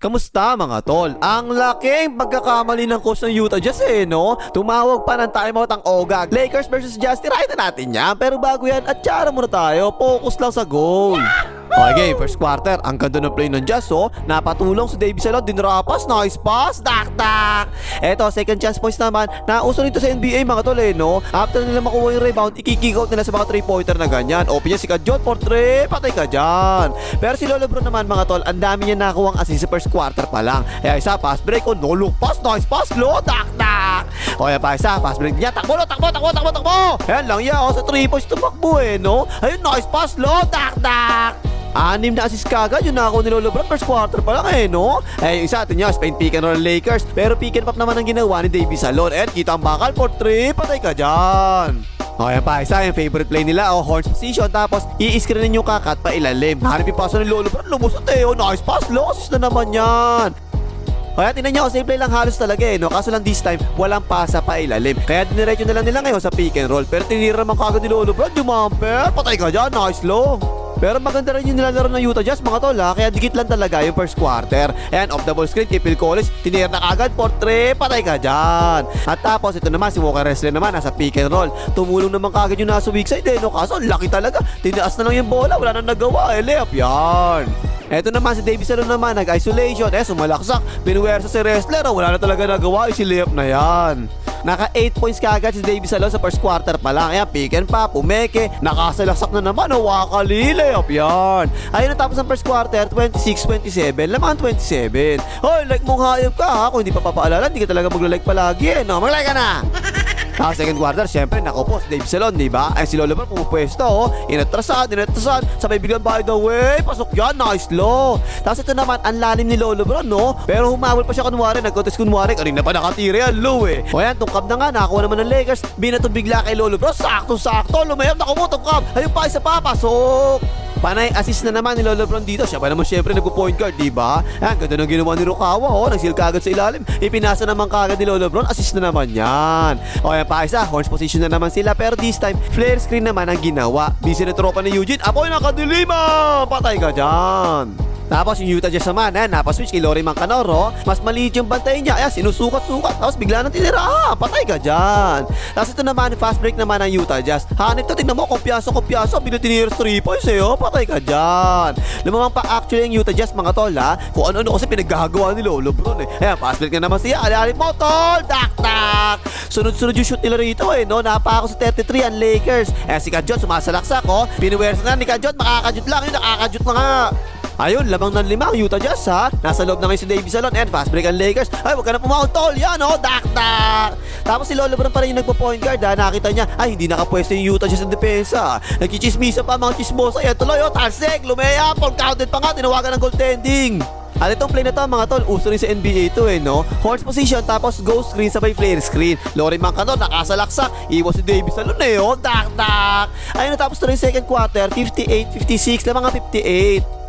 Kamusta mga tol? Ang laking pagkakamali ng coach ng Utah Jazz eh, no? Tumawag pa ng timeout ang Ogag. Lakers versus Jazz, tirahin na natin yan. Pero bago yan, at tsara muna tayo. Focus lang sa goal. Okay, first quarter. Ang ganda ng play ng Jazz, oh. Napatulong si Davis Alon, dinrapas, nice pass, dak dak. Eto, second chance points naman. Nauso nito sa NBA mga tol eh, no? After nila makuha yung rebound, ikikick out nila sa mga three-pointer na ganyan. Open si Kajot for three, patay ka dyan. Pero si Lolo Bro naman mga tol, ang dami niya nakuha ang assist sa first quarter pa lang. Kaya isa, pass break, oh, no look pass, nice pass, low, dak dak. O yan pa isa, pass break niya, takbo, lo, takbo, takbo, takbo, takbo. Ayan lang yan, oh, sa three points tumakbo eh, no? Ayun, nice pass, low, dak dak. Anim na assist kagad yung nakakuha ni Lolo Brad first quarter pa lang eh, no? Eh, isa atin niya, Spain pick and roll Lakers. Pero pick and pop naman ang ginawa ni Davis Salon. And kita ang bakal for 3, patay ka dyan. O, yan pa, isa yung favorite play nila, o horns position, tapos i-screenin yung kakat pa ilalim. Hanap yung paso ni Lolo Brad, lumusot eh, oh, nice pass, low assist na naman yan. Kaya tinan nyo, safe play lang halos talaga eh, no? Kaso lang this time, walang pasa pa ilalim. Kaya diniretso na lang nila ngayon sa pick and roll. Pero tinira naman kagad ni Lolo Brad, jumamper, patay ka dyan, nice low. Pero maganda rin yung nilalaro ng Utah Jazz mga tol ha, kaya dikit lang talaga yung first quarter. Ayan, off the ball screen, kay Phil Collins, tinira na kagad, for three, patay ka dyan. At tapos ito naman, si Walker Wrestler naman, nasa pick and roll. Tumulong naman kagad yung nasa weak side eh, no? Kaso laki talaga, tinaas na lang yung bola, wala nang nagawa eh, layup yan. Eto naman si Davis Alon naman nag-isolation eh sumalaksak pinuwersa si wrestler oh, wala na talaga nagawa eh, si layup na yan Naka 8 points kagad si Davis Alon sa first quarter pa lang. Ayan pick and pop umeke nakasalaksak na naman wakali layup yan Ayun natapos ang first quarter 26-27 lamang 27 Hoy like mong hayop ka ha? Kung hindi pa papaalala hindi ka talaga magla-like palagi eh no? Mag-like ka na sa second quarter, syempre, nakaupo si Dave Salon, di ba? Ay si Lolo Bar pumupwesto, oh. Inatrasan, inatrasan, sabay biglang by the way, pasok yan, nice low. Tapos ito naman, ang lalim ni Lolo Bro, no? Pero humawal pa siya kunwari, nagkontest kunwari, kanina pa nakatira yan, low eh. O yan, tungkab na nga, nakakuha naman ng Lakers, binato bigla kay Lolo Bro, sakto-sakto, lumayap, nakuha, tungkab, ayun pa, isa pa, pasok. Panay assist na naman ni Lolo Bron dito. Siya pa naman syempre nagpo-point guard, di ba? Ayan, ganda ng ginawa ni Rukawa, oh. Nagsil kagad sa ilalim. Ipinasa naman kagad ni Lolo Bron. Assist na naman yan. O, yan pa isa. Horns position na naman sila. Pero this time, flare screen naman ang ginawa. Busy na tropa ni Eugene. Apoy nakadilima! Patay ka dyan. Tapos yung Utah Jazz naman, eh, napaswitch kay Lori Mancanoro. Mas maliit yung bantay niya. Ayan, sinusukat-sukat. Tapos bigla nang tinira. Ah, patay ka dyan. Tapos ito naman, fast break naman ng Utah Jazz. Hanip to, tingnan mo, kumpiyaso, kumpiyaso. Binatinira 3 points eh, oh. Patay ka dyan. Lumamang pa actually yung Utah Jazz, mga tol, ha. Kung ano-ano kasi pinaggagawa ni Lolo Bron, eh. Ayan, fast break na naman siya. Alip mo, tol. Tak, tak. Sunod-sunod yung shoot nila rito, eh, no. Napa ako sa 33 ang Lakers. Eh, si Kajot, sumasalaksak, oh. Pinuwersa na ni Kajot, makakajot lang. Yun, nakakajot na nga. Ayun, lamang ng lima ang Utah Jazz ha. Nasa loob na ngayon si Davis Alon and fast break ang Lakers. Ay, wag ka na pumahon, tol. Yan, oh, dak, dak. Tapos si Lolo Brown pa rin yung nagpo-point guard ha. Nakita niya, ay, hindi nakapwesto yung Utah Jazz sa depensa. Nagchichismisa pa mga chismosa. Yan, tuloy, oh, talsik, lumeya, full counted pa nga, tinawagan ng goaltending. At itong play na to mga tol, uso rin sa NBA to eh no. Horse position tapos go screen sabay flare screen. Lori Mancano nakasalaksak, iwas si Davis Alon eh oh, dak dak. Ayun natapos to rin second quarter, 58-56 lang mga 58.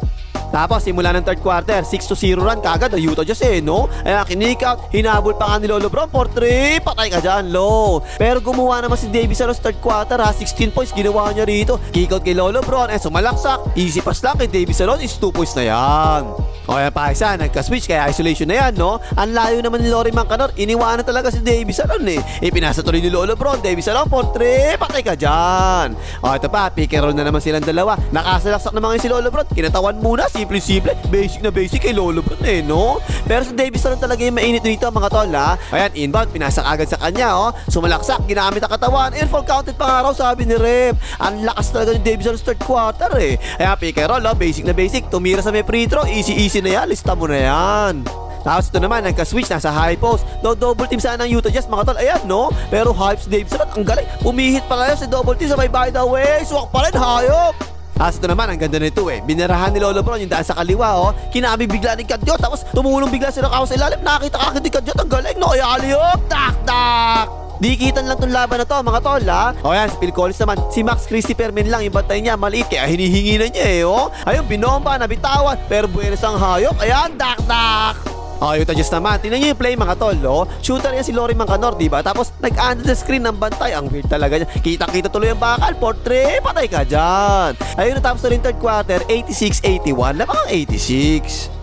Tapos simula ng third quarter, 6 to 0 run kagad ang Utah Jazz eh, no? Ayan, kinik out, hinabol pa nga ni Lolo Brown for 3, patay ka dyan, low. Pero gumawa naman si Davis sa third quarter ha, 16 points ginawa niya rito. Kick out kay Lolo Brown, eh sumalaksak, easy pass lang kay Davis Alon, is 2 points na yan. O yan pa isa, nagka-switch kaya isolation na yan, no? Ang layo naman ni Lori Mancanor, iniwanan talaga si Davis Alon eh. Ipinasa tuloy ni Lolo Brown, Davis Alon for 3, patay ka dyan. O ito pa, pick and roll na naman silang dalawa. Nakasalaksak naman si Lolo Brown, kinatawan muna, simple-simple, basic na basic kay Lolo Brown eh, no? Pero si Davis Alon talaga yung mainit dito mga tol ha. Ayan, inbound, pinasak agad sa kanya, oh. Sumalaksak, ginamit ang katawan, airfall counted pa raw, sabi ni Rep. Ang lakas talaga ni Davis Alon sa third quarter eh. Ayan, pick and roll, oh, basic na basic, tumira sa may free throw, easy-easy na yan, lista mo na yan. Tapos ito naman, nagka-switch, nasa high post. Do double team sana ng Utah Jazz, mga tol. Ayan, no? Pero hype si Davidson, ang galing. Umihit pa kayo si double team, sabay by the way. Swak pa rin, hayop. Tapos ito naman, ang ganda nito eh. Binarahan ni Lolo Brown yung daan sa kaliwa, oh. Kinami bigla ni Kadyot. Tapos tumulong bigla si Rakawa sa ilalim. Nakita ka ni Kadyot, ang galing, no? Ay, aliyop! Tak, tak! Dikitan lang tong laban na to mga tol ha. O yan, si Phil Collins naman. Si Max Christopher Permin lang yung bantay niya. Maliit kaya hinihingi na niya eh oh. Ayun, binomba, nabitawan. Pero buenas ang hayop. Ayan, dak dak. Oh, Utah Jazz naman. Tingnan niyo yung play mga tol, oh. Shooter yan si Lori Mancanor, di ba? Tapos nag-under the screen ng bantay. Ang weird talaga niya. Kita-kita tuloy ang bakal. Portrait, patay ka dyan. Ayun, natapos na rin third quarter, 86-81. Lamang ang 86.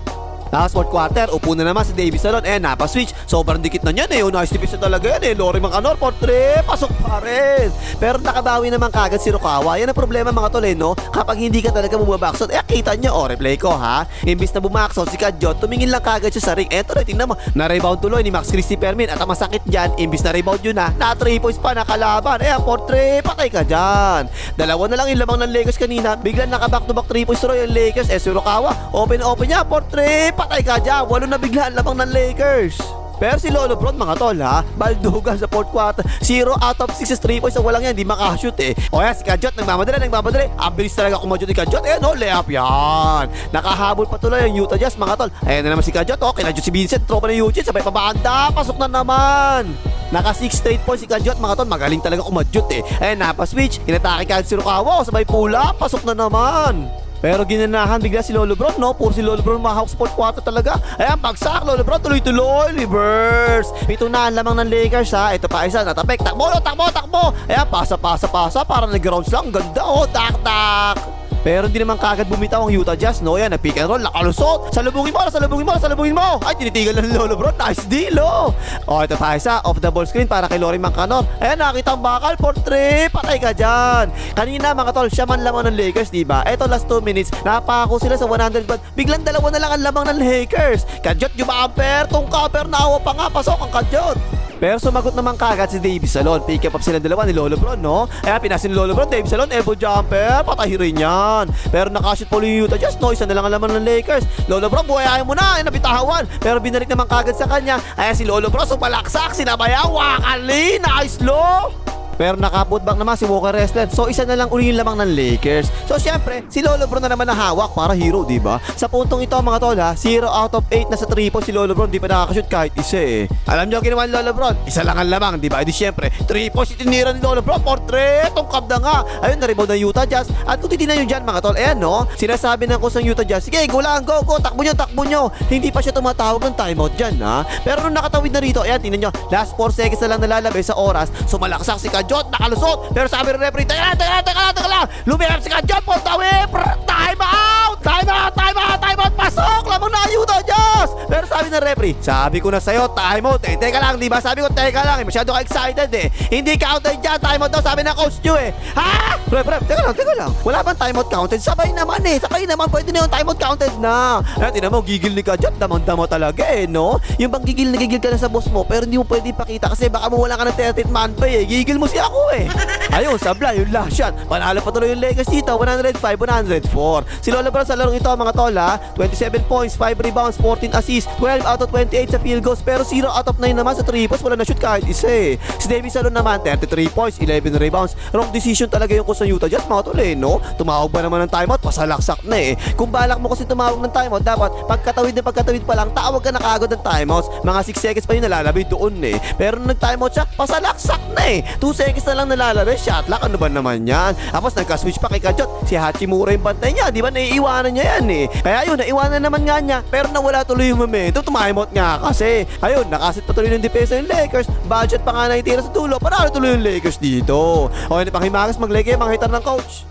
Tapos fourth quarter, upo na naman si Davis Salon. Eh, napa-switch. Sobrang dikit na niyan eh. Nice defense na talaga yan eh. Lori Mancanor, fourth trip. Pasok pa rin. Pero nakabawi naman kagad si Rukawa. Yan ang problema mga tol eh, no? Kapag hindi ka talaga bumabackshot, eh, kita niyo, oh, replay ko ha. Imbis na bumackshot si Kadjot, tumingin lang kagad siya sa ring. Eto rin, tingnan mo. Na-rebound tuloy ni Max Christie Permin. At ang masakit dyan, imbis na rebound yun na, na 3 points pa nakalaban. Eh, fourth trip, patay ka dyan. Dalawa na lang yung lamang ng Lakers kanina. Biglang naka-back to back 3 points tuloy yung Lakers. Eh, si Rukawa, open open niya, fourth trip, patay ka dyan. Walo na biglaan lamang ng Lakers. Pero si Lolo Bron mga tol ha, baldugan sa fourth quarter. 0 out of 6 is 3 points na walang yan, di makashoot eh. O yan, si Kajot, nagmamadali, nagmamadali. Ang bilis talaga kumadyo ni Kajot. Eh no, layup yan. Nakahabol pa tuloy ang Utah Jazz mga tol. Ayan na naman si Kajot, oh, kinajot si Vincent, tropa ni Eugene, sabay pabanda, pasok na naman. Naka 6 straight points si Kajot mga tol, magaling talaga kumadyot eh. Ayan, napa-switch, inatake ka si Rukawa, sabay pula, pasok na naman. Pero ginanahan bigla si Lolo Bron, no? Puro si Lolo Bron mahawak sport quarter talaga. Ayan, bagsak, Lolo Bron, tuloy-tuloy, reverse. Pitunahan lamang ng Lakers, ha? Ito pa isa, natapek, takbo, no, takbo, takbo. Ayan, pasa, pasa, pasa, parang nag-rounds lang. Ganda, oh, tak, tak. Pero hindi naman kagad bumitaw ang Utah Jazz, no? Yan, na-pick and roll, nakalusot. Salubungin mo, salubungin mo, salubungin mo. Ay, tinitigal ng Lolo Bro. Nice deal, oh. Oh, ito pa isa, off the ball screen para kay Lori Mancanor. Ayan, nakita ang bakal, for three. Patay ka dyan. Kanina, mga tol, siya man lamang ng Lakers, di ba? Ito, last 2 minutes, napako sila sa 100 but biglang dalawa na lang ang lamang ng Lakers. Kadyot, yung amper, tong cover, naawa pa nga, pasok ang kadyot. Pero sumagot naman kagad si Davis Salon. Pick up up silang dalawa ni Lolo Bron, no? Kaya pinasin ni Lolo Bron, Davis Salon, elbow jumper, patay rin yan. Pero nakashoot po yung Utah Jazz, no? Isa na lang ang laman ng Lakers. Lolo Bron, buhayahin mo na, nabitawan. Pero binalik naman kagad sa kanya. Ayan si Lolo Bron, sumalaksak, sinabayaw, wakali, nice low. Pero nakaputback naman si Walker Wrestler. So isa na lang uli yung lamang ng Lakers. So syempre, si Lolo Bron na naman ang hawak para hero, di ba? Sa puntong ito mga tol ha, 0 out of 8 na sa 3 po si Lolo Bron, di pa nakakashoot kahit isa eh. Alam niyo ang ginawa ni Lolo Bron? Isa lang ang lamang, di ba? Edi syempre, 3 po si tinira ni Lolo Bron, portrait, tungkab na nga. Ayun, na-rebound ng Utah Jazz. At kung titignan nyo dyan mga tol, ayan no, sinasabi ng coach Utah Jazz, sige, go lang, go, go, takbo nyo, takbo nyo. Hindi pa siya tumatawag ng timeout dyan ha. Pero nung nakatawid na rito, ayan, tingnan nyo, last 4 seconds na lang nalalabay sa oras, sumalaksak si Kajot, nakalusot, pero sabi ng referee, teka lang, teka lang, teka lang, teka lang, lumiyap si Kajot, the whip, time out, time out, time out, time out, pasok, lamang na Utah Jazz. Pero sabi ng referee, sabi ko na sa'yo, time out, eh, teka lang, di ba? Sabi ko, teka lang, eh, masyado ka excited eh. Hindi counted dyan, time out daw, sabi ng coach nyo eh. Ha? Rep, rep, teka lang, teka lang. Wala bang time out counted? Sabay naman eh, sabay naman, pwede na yung time out counted na. Eh, tinan mo, gigil ni Kajot, damang-dama talaga eh, no? Yung bang gigil na gigil ka na sa boss mo, pero hindi mo pwede ipakita kasi baka mawala ka ng 13th man pay eh. Gigil mo si ako eh. Ayun, sabla, yung last shot. Panalo pa tuloy yung Lakers dito, 105-104. Si Lola Brown sa larong ito, mga tol ha, 27 points, 5 rebounds, 14 assists, 12 out of 28 sa field goals, pero 0 out of 9 naman sa 3 points, wala na shoot kahit isa eh. Si Davis Salon naman, 33 points, 11 rebounds. Wrong decision talaga yung coach ng Utah Jazz, mga tol eh, no? Tumawag ba naman ng timeout? Pasalaksak na eh. Kung balak mo kasi tumawag ng timeout, dapat pagkatawid na pagkatawid pa lang, tawag ka na kaagad ng timeouts. Mga 6 seconds pa yung nalalabay doon eh. Pero nung nag-timeout siya, pasalaksak na eh. 2 seconds na lang nalalabay, shot clock, ano ba naman yan? Tapos nagka-switch pa kay Kajot, si Hachimura yung bantay niya, di ba naiiwanan niya yan eh. Kaya yun, naiwanan naman nga niya, pero nawala tuloy yung momentum, tumimeout nga kasi. Ayun, nakasit pa tuloy ng depensa ng Lakers, budget pa nga na itira sa dulo, para tuloy yung Lakers dito. O, yun pang himagas, mag-leg mga hitar ng coach.